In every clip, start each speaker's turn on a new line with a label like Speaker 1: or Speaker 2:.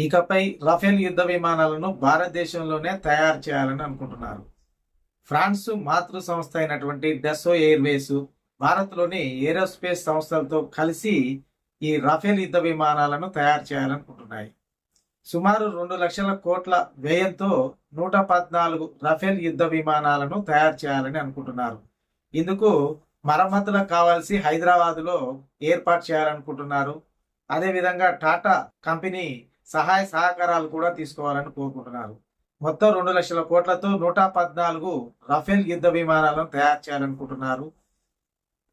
Speaker 1: ఇకపై రఫేల్ యుద్ధ విమానాలను భారతదేశంలోనే తయారు చేయాలని అనుకుంటున్నారు. ఫ్రాన్స్ మాతృ సంస్థ అయినటువంటి డెసో ఎయిర్వేస్ భారత్లోని ఏరోస్పేస్ సంస్థలతో కలిసి ఈ రఫేల్ యుద్ధ విమానాలను తయారు చేయాలనుకుంటున్నాయి. సుమారు రెండు లక్షల కోట్ల వ్యయంతో నూట పద్నాలుగు రఫేల్ యుద్ధ విమానాలను తయారు చేయాలని అనుకుంటున్నారు. ఇందుకు మరమ్మతులకు కావాల్సి హైదరాబాదులో ఏర్పాటు చేయాలనుకుంటున్నారు. అదేవిధంగా టాటా కంపెనీ సహాయ సహకారాలు కూడా తీసుకోవాలని కోరుకుంటున్నారు. మొత్తం రెండు లక్షల కోట్లతో నూట పద్నాలుగు రఫేల్ యుద్ధ విమానాలను తయారు చేయాలనుకుంటున్నారు.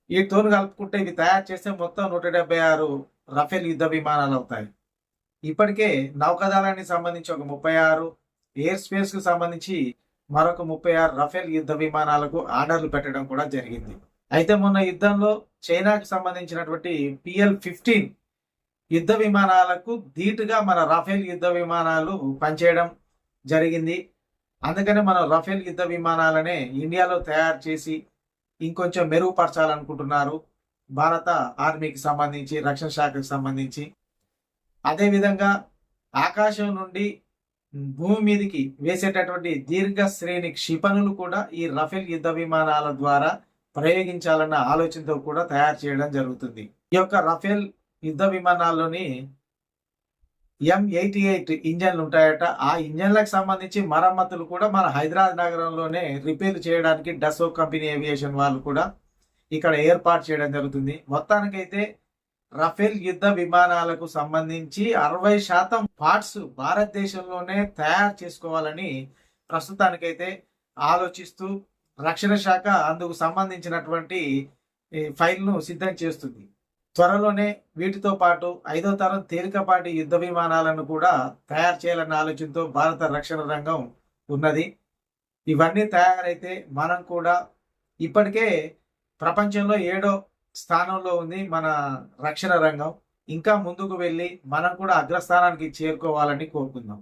Speaker 1: ఈ తోను కలుపుకుంటే ఇవి తయారు చేస్తే మొత్తం నూట డెబ్బై ఆరు రఫేల్ యుద్ధ విమానాలు అవుతాయి. ఇప్పటికే నౌకాదళానికి సంబంధించి ఒక ముప్పై ఆరు ఎయిర్ స్పేస్కు సంబంధించి మరొక ముప్పై ఆరు రఫేల్ యుద్ధ విమానాలకు ఆర్డర్లు పెట్టడం కూడా జరిగింది. అయితే మొన్న యుద్ధంలో చైనాకు సంబంధించినటువంటి పిఎల్ ఫిఫ్టీన్ యుద్ధ విమానాలకు ధీటుగా మన రఫేల్ యుద్ధ విమానాలు పనిచేయడం జరిగింది. అందుకనే మనం రఫేల్ యుద్ధ విమానాలనే ఇండియాలో తయారు చేసి ఇంకొంచెం మెరుగుపరచాలనుకుంటున్నారు. భారత ఆర్మీకి సంబంధించి రక్షణ శాఖకు సంబంధించి. అదేవిధంగా ఆకాశం నుండి భూమి మీదకి వేసేటటువంటి దీర్ఘ శ్రేణి క్షిపణులు కూడా ఈ రఫేల్ యుద్ధ విమానాల ద్వారా ప్రయోగించాలన్న ఆలోచనతో కూడా తయారు చేయడం జరుగుతుంది. ఈ యొక్క రఫేల్ యుద్ధ విమానాల్లోని ఎం ఎయిటీ ఎయిట్ ఇంజన్లు ఉంటాయట. ఆ ఇంజన్లకు సంబంధించి మరమ్మతులు కూడా మన హైదరాబాద్ నగరంలోనే రిపేర్ చేయడానికి డసో కంపెనీ ఏవియేషన్ వాళ్ళు కూడా ఇక్కడ ఏర్పాటు చేయడం జరుగుతుంది. మొత్తానికైతే రఫేల్ యుద్ధ విమానాలకు సంబంధించి అరవై శాతం పార్ట్స్ భారతదేశంలోనే తయారు చేసుకోవాలని ప్రస్తుతానికైతే ఆలోచిస్తూ రక్షణ శాఖ అందుకు సంబంధించినటువంటి ఫైల్ను సిద్ధం చేస్తుంది. త్వరలోనే వీటితో పాటు ఐదో తరం తేలికపాటి యుద్ధ విమానాలను కూడా తయారు చేయాలన్న ఆలోచనతో భారత రక్షణ రంగం ఉన్నది. ఇవన్నీ తయారైతే మనం కూడా ఇప్పటికే ప్రపంచంలో ఏడో స్థానంలో ఉంది మన రక్షణ రంగం. ఇంకా ముందుకు వెళ్ళి మనం కూడా అగ్రస్థానానికి చేరుకోవాలని కోరుకుందాం.